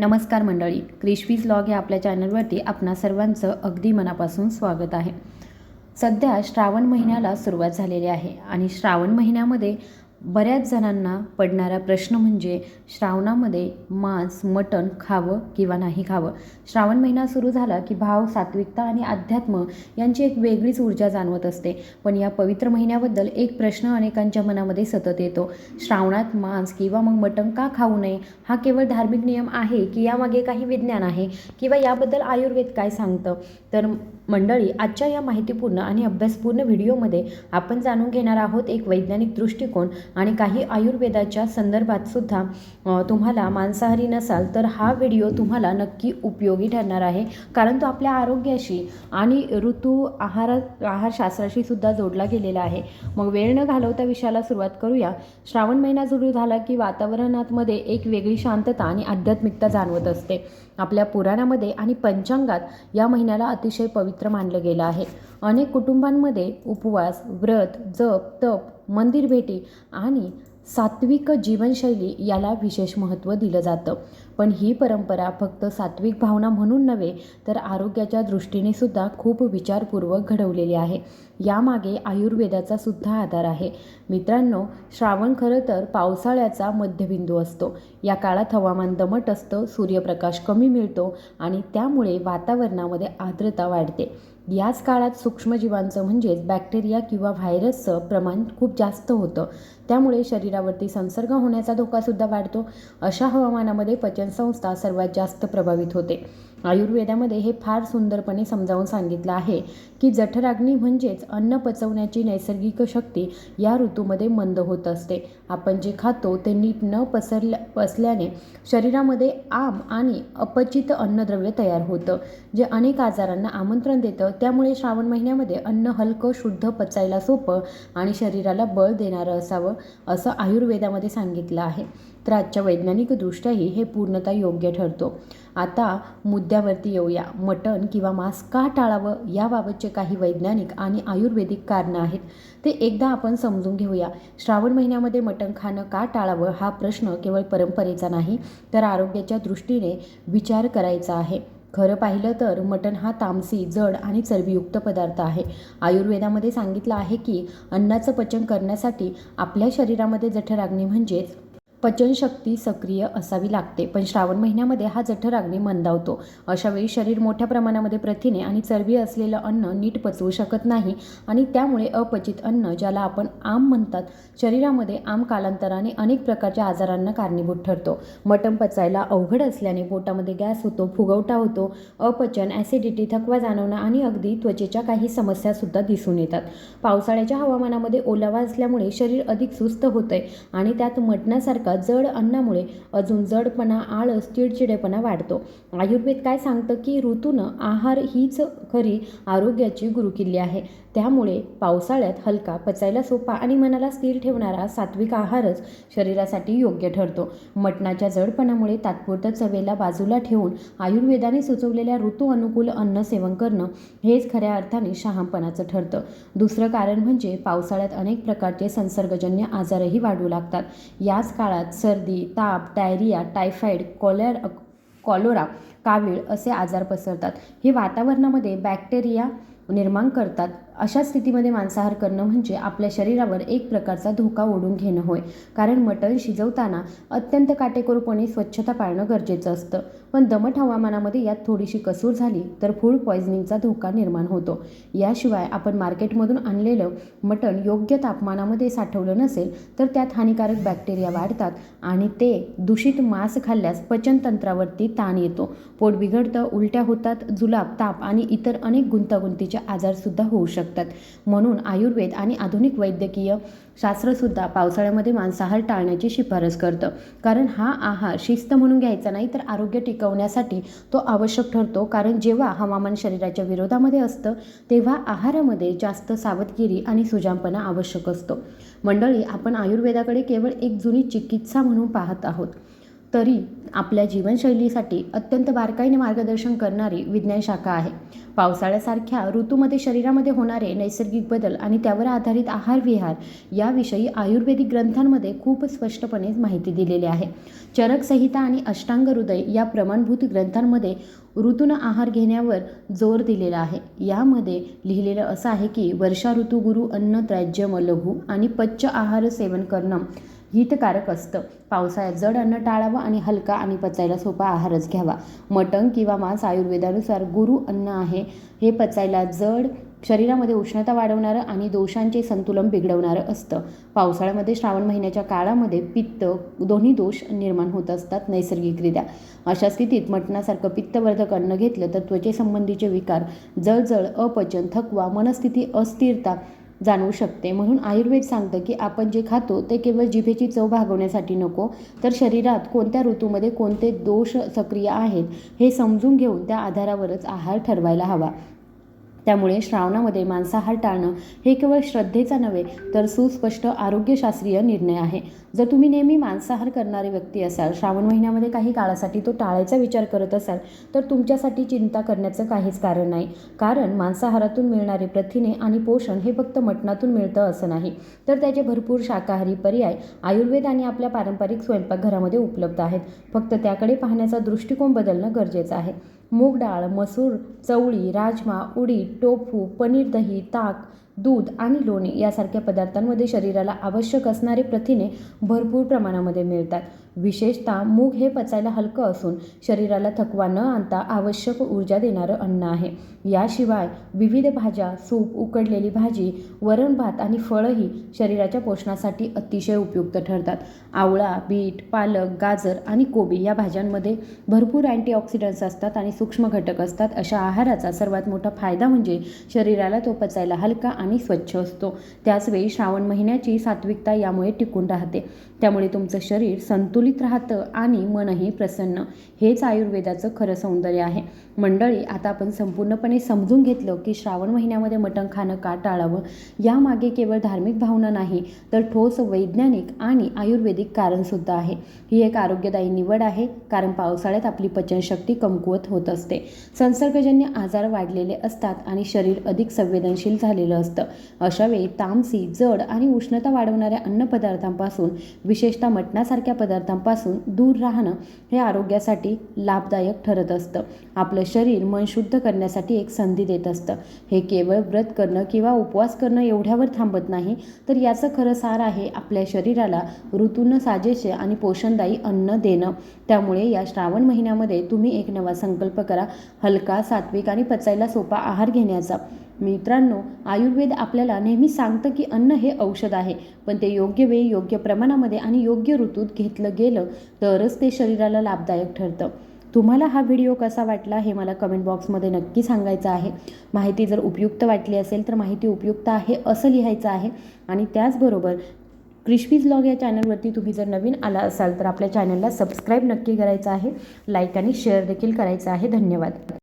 नमस्कार मंडळी क्रिशवीज लॉग या आपल्या चॅनलवरती आपणा सर्वांचं अगदी मनापासून स्वागत आहे. सध्या श्रावण महिन्याला सुरुवात झालेली आहे आणि श्रावण महिन्यामध्ये बऱ्याच जणांना पडणारा प्रश्न म्हणजे श्रावणामध्ये मांस मटण खावं किंवा नाही खावं. श्रावण महिना सुरू झाला की भाव सात्विकता आणि अध्यात्म यांची एक वेगळीच ऊर्जा जाणवत असते. पण या पवित्र महिन्याबद्दल एक प्रश्न अनेकांच्या मनामध्ये सतत येतो. श्रावणात मांस किंवा मग मटण का खाऊ नये? हा केवळ धार्मिक नियम आहे की यामागे काही विज्ञान आहे? किंवा याबद्दल आयुर्वेद काय सांगतं? तर मंडळी आजच्या या माहितीपूर्ण आणि अभ्यासपूर्ण व्हिडिओमध्ये आपण जाणून घेणार आहोत एक वैज्ञानिक दृष्टिकोन आणि काही आयुर्वेदाच्या संदर्भात सुद्धा तुम्हाला मांसाहारी नसाल तर हा व्हिडिओ तुम्हाला नक्की उपयोगी ठरणार आहे. कारण तो आपल्या आरोग्याशी आणि ऋतू आहार आहारशास्त्राशी सुद्धा जोडला गेलेला आहे. मग वेळ न घालवता विषयाला सुरुवात करूया. श्रावण महिना सुरू झाला की वातावरणामध्ये एक वेगळी शांतता आणि आध्यात्मिकता जाणवत असते. आपल्या पुराणामध्ये आणि पंचांगात या महिन्याला अतिशय पवित्र मानलं गेलं आहे. अनेक कुटुंबांमध्ये उपवास व्रत जप तप मंदिर भेटी आणि सात्विक जीवनशैली याला विशेष महत्त्व दिलं जातं. पण ही परंपरा फक्त सात्विक भावना म्हणून नव्हे तर आरोग्याच्या दृष्टीने सुद्धा खूप विचारपूर्वक घडवलेली आहे. यामागे आयुर्वेदाचा सुद्धा आधार आहे. मित्रांनो श्रावण खरं तर पावसाळ्याचा मध्यबिंदू असतो. या काळात हवामान दमट असतं सूर्यप्रकाश कमी मिळतो आणि त्यामुळे वातावरणामध्ये आर्द्रता वाढते. याच काळात सूक्ष्मजीवांचं म्हणजेच बॅक्टेरिया किंवा व्हायरसचं प्रमाण खूप जास्त होतं. त्यामुळे शरीरावरती संसर्ग होण्याचा धोकासुद्धा वाढतो. अशा हवामानामध्ये पचनसंस्था सर्वात जास्त प्रभावित होते. आयुर्वेदामध्ये हे फार सुंदरपणे समजावून सांगितलं आहे की जठराग्नी म्हणजेच अन्न पचवण्याची नैसर्गिक शक्ती या ऋतूमध्ये मंद होत असते. आपण जे खातो ते नीट न पसरल्या पसल्याने शरीरामध्ये आम आणि अपचित अन्नद्रव्य तयार होतं जे अनेक आजारांना आमंत्रण देतं. त्यामुळे श्रावण महिन्यामध्ये अन्न हलकं शुद्ध पचायला सोपं आणि शरीराला बळ देणारं असावं असं आयुर्वेदामध्ये सांगितलं आहे. तर आजच्या वैज्ञानिकदृष्ट्याही हे पूर्णतः योग्य ठरतो. आता मुद्द्यावरती येऊया. मटण किंवा मांस का टाळावं याबाबतचे काही वैज्ञानिक आणि आयुर्वेदिक कारणं आहेत. ते एकदा आपण समजून घेऊया. श्रावण महिन्यामध्ये मटण खाणं का टाळावं हा प्रश्न केवळ परंपरेचा नाही तर आरोग्याच्या दृष्टीने विचार करायचा आहे. खरं पाहिलं तर मटण हा तामसी जड आणि चरबीयुक्त पदार्थ आहे. आयुर्वेदामध्ये सांगितलं आहे की अन्नाचं पचन करण्यासाठी आपल्या शरीरामध्ये जठराग्नी म्हणजेच पचनशक्ती सक्रिय असावी लागते. पण श्रावण महिन्यामध्ये हा जठराग्नी मंदावतो. अशावेळी शरीर मोठ्या प्रमाणामध्ये प्रथिने आणि चरबी असलेलं अन्न नीट पचवू शकत नाही आणि त्यामुळे अपचित अन्न ज्याला आपण आम म्हणतात शरीरामध्ये आम कालांतराने अनेक प्रकारच्या आजारांना कारणीभूत ठरतो. मटण पचायला अवघड असल्याने पोटामध्ये गॅस होतो फुगवटा होतो अपचन ॲसिडिटी थकवा जाणवणं आणि अगदी त्वचेच्या काही समस्यासुद्धा दिसून येतात. पावसाळ्याच्या हवामानामध्ये ओलावा असल्यामुळे शरीर अधिक सुस्त होतंय आणि त्यात मटणासारखा जड अन्नामुळे अजून जडपणा आळस चिडचिडेपणा वाढतो. आयुर्वेद काय सांगतं की ऋतूनं आहार हीच खरी आरोग्याची गुरुकिल्ली आहे. त्यामुळे पावसाळ्यात हलका पचायला सोपा आणि मनाला स्थिर ठेवणारा सात्विक आहारच शरीरासाठी योग्य ठरतो. मटणाच्या जडपणामुळे तात्पुरत्या चवेला बाजूला ठेवून आयुर्वेदाने सुचवलेल्या ऋतू अनुकूल अन्न सेवन करणं हेच खऱ्या अर्थाने शहामपणाचं ठरतं. दुसरं कारण म्हणजे पावसाळ्यात अनेक प्रकारचे संसर्गजन्य आजारही वाढू लागतात. याच काळात सर्दी ताप डायरिया टायफॉईड कॉलर कॉलोरा कावीळ असे आजार पसरतात. हे वातावरणामध्ये बॅक्टेरिया निर्माण करतात. अशा स्थितीमध्ये मांसाहार करणं म्हणजे आपल्या शरीरावर एक प्रकारचा धोका ओढून घेणं होय. कारण मटण शिजवताना अत्यंत काटेकोरपणे स्वच्छता पाळणं गरजेचं असतं. पण दमट हवामानामध्ये यात थोडीशी कसूर झाली तर फूड पॉयझनिंगचा धोका निर्माण होतो. याशिवाय आपण मार्केटमधून आणलेलं मटण योग्य तापमानामध्ये साठवलं नसेल तर त्यात हानिकारक बॅक्टेरिया वाढतात आणि ते दूषित मांस खाल्ल्यास पचनतंत्रावरती ताण येतो. पोट बिघडतं उलट्या होतात जुलाब ताप आणि इतर अनेक गुंतागुंतीचे आजारसुद्धा होऊ शकतात. म्हणून आयुर्वेद आणि आधुनिक वैद्यकीय शास्त्रसुद्धा पावसाळ्यामध्ये मांसाहार टाळण्याची शिफारस करतं. कारण हा आहार शिस्त म्हणून घ्यायचा नाही तर आरोग्य टिकवण्यासाठी तो आवश्यक ठरतो. कारण जेव्हा हवामान शरीराच्या विरोधामध्ये असतं तेव्हा आहारामध्ये जास्त सावधगिरी आणि सुजामपणा आवश्यक असतो. मंडळी आपण आयुर्वेदाकडे केवळ एक जुनी चिकित्सा म्हणून पाहत आहोत. तरी आपल्या जीवनशैलीसाठी अत्यंत बारकाईने मार्गदर्शन करणारी विज्ञान शाखा आहे. पावसाळ्यासारख्या ऋतूमध्ये शरीरामध्ये होणारे नैसर्गिक बदल आणि त्यावर आधारित आहार विहार याविषयी आयुर्वेदिक ग्रंथांमध्ये खूप स्पष्टपणे माहिती दिलेली आहे. चरक संहिता आणि अष्टांग हृदय या प्रमाणभूत ग्रंथांमध्ये ऋतून आहार घेण्यावर जोर दिलेला आहे. यामध्ये लिहिलेलं असं आहे की वर्षा ऋतू गुरु अन्न त्राज्यम लघु आणि पच्च आहार सेवन करणं हितकारक असतं. पावसाळ्यात जड अन्न टाळावं आणि हलका आणि पचायला सोपा आहारच घ्यावा. मटण किंवा मांस आयुर्वेदानुसार गुरु अन्न आहे. हे पचायला जड शरीरामध्ये उष्णता वाढवणारं आणि दोषांचे संतुलन बिघडवणारं असतं. पावसाळ्यामध्ये श्रावण महिन्याच्या काळामध्ये पित्त दोन्ही दोष निर्माण होत असतात नैसर्गिकरित्या. अशा स्थितीत मटणासारखं पित्तवर्धक अन्न घेतलं तर त्वचेसंबंधीचे विकार जळजळ अपचन थकवा मनस्थिती अस्थिरता जाणवू शकते. म्हणून आयुर्वेद सांगतं की आपण जे खातो ते केवळ जिभेची चव भागवण्यासाठी नको तर शरीरात कोणत्या ऋतूमध्ये कोणते दोष सक्रिय आहेत हे समजून घेऊन त्या आधारावरच आहार ठरवायला हवा. त्यामुळे श्रावणामध्ये मांसाहार टाळणं हे केवळ श्रद्धेचा नव्हे तर सुस्पष्ट आरोग्यशास्त्रीय निर्णय आहे. जर तुम्ही नेहमी मांसाहार करणारी व्यक्ती असाल श्रावण महिन्यामध्ये काही काळासाठी तो टाळायचा विचार करत असाल तर तुमच्यासाठी चिंता करण्याचं काहीच कारण नाही. कारण मांसाहारातून मिळणारे प्रथिने आणि पोषण हे फक्त मटणातून मिळतं असं नाही. तर त्याचे भरपूर शाकाहारी पर्याय आयुर्वेद आणि आपल्या पारंपरिक स्वयंपाकघरामध्ये उपलब्ध आहेत. फक्त त्याकडे पाहण्याचा दृष्टिकोन बदलणं गरजेचं आहे. मूग डाळ मसूर चवळी राजमा उडीद टोफू पनीर दही ताक दूध आणि लोणी यासारख्या पदार्थांमध्ये शरीराला आवश्यक असणारे प्रथिने भरपूर प्रमाणामध्ये मिळतात. विशेषतः मूग हे पचायला हलकं असून शरीराला थकवा न आणता आवश्यक ऊर्जा देणारं अन्न आहे. याशिवाय विविध भाज्या सूप उकडलेली भाजी वरण भात आणि फळंही शरीराच्या पोषणासाठी अतिशय उपयुक्त ठरतात. आवळा बीट पालक गाजर आणि कोबी या भाज्यांमध्ये भरपूर अँटीऑक्सिडंट्स असतात आणि सूक्ष्म घटक असतात. अशा आहाराचा सर्वात मोठा फायदा म्हणजे शरीराला तो पचायला हलका आणि स्वच्छ असतो. त्याचवेळी श्रावण महिन्याची सात्विकता यामुळे टिकून राहते. त्यामुळे तुमचं शरीर संतुलित राहतं आणि मनही प्रसन्न. हेच आयुर्वेदाचं खरं सौंदर्य आहे. मंडळी आता आपण संपूर्णपणे समजून घेतलं की श्रावण महिन्यामध्ये मटण खाणं का टाळावं? यामागे केवळ धार्मिक भावना नाही तर ठोस वैज्ञानिक आणि आयुर्वेदिक कारणसुद्धा आहे. ही एक आरोग्यदायी निवड आहे कारण पावसाळ्यात आपली पचनशक्ती कमकुवत होत असते. संसर्गजन्य आजार वाढलेले असतात आणि शरीर अधिक संवेदनशील झालेलं असतं. असतं. अशावेळी तामसी जड आणि उष्णता वाढवणाऱ्या अन्नपदार्थांपासून विशेषतः मटणासारख्या पदार्थांपासून दूर राहणं हे आरोग्यासाठी लाभदायक ठरत असतं. आपलं शरीर मन शुद्ध करण्यासाठी एक संधी देत असतं. हे केवळ व्रत करणं किंवा उपवास करणं एवढ्यावर थांबत नाही तर याचं खरं सार आहे आपल्या शरीराला ऋतूनं साजेसे आणि पोषणदायी अन्न देणं. त्यामुळे या श्रावण महिन्यामध्ये तुम्ही एक नवा संकल्प करा. हलका सात्विक आणि पचायला सोपा आहार घेण्याचा. मित्रांनो आयुर्वेद आपल्याला नेहमी सांगतं की अन्न हे औषध आहे. पण ते योग्य वेळी योग्य प्रमाणामध्ये आणि योग्य ऋतूत घेतलं गेलं तरच ते शरीराला लाभदायक ठरतं. तुम्हाला हा व्हिडिओ कसा वाटला हे मला कमेंट बॉक्समध्ये नक्की सांगायचं आहे. माहिती जर उपयुक्त वाटली असेल तर माहिती उपयुक्त आहे असं लिहायचं आहे. आणि त्याचबरोबर क्रिशपीज लॉग या चॅनलवरती तुम्ही जर नवीन आला असाल तर आपल्या चॅनलला सबस्क्राईब नक्की करायचं आहे. लाईक आणि शेअर देखील करायचं आहे. धन्यवाद.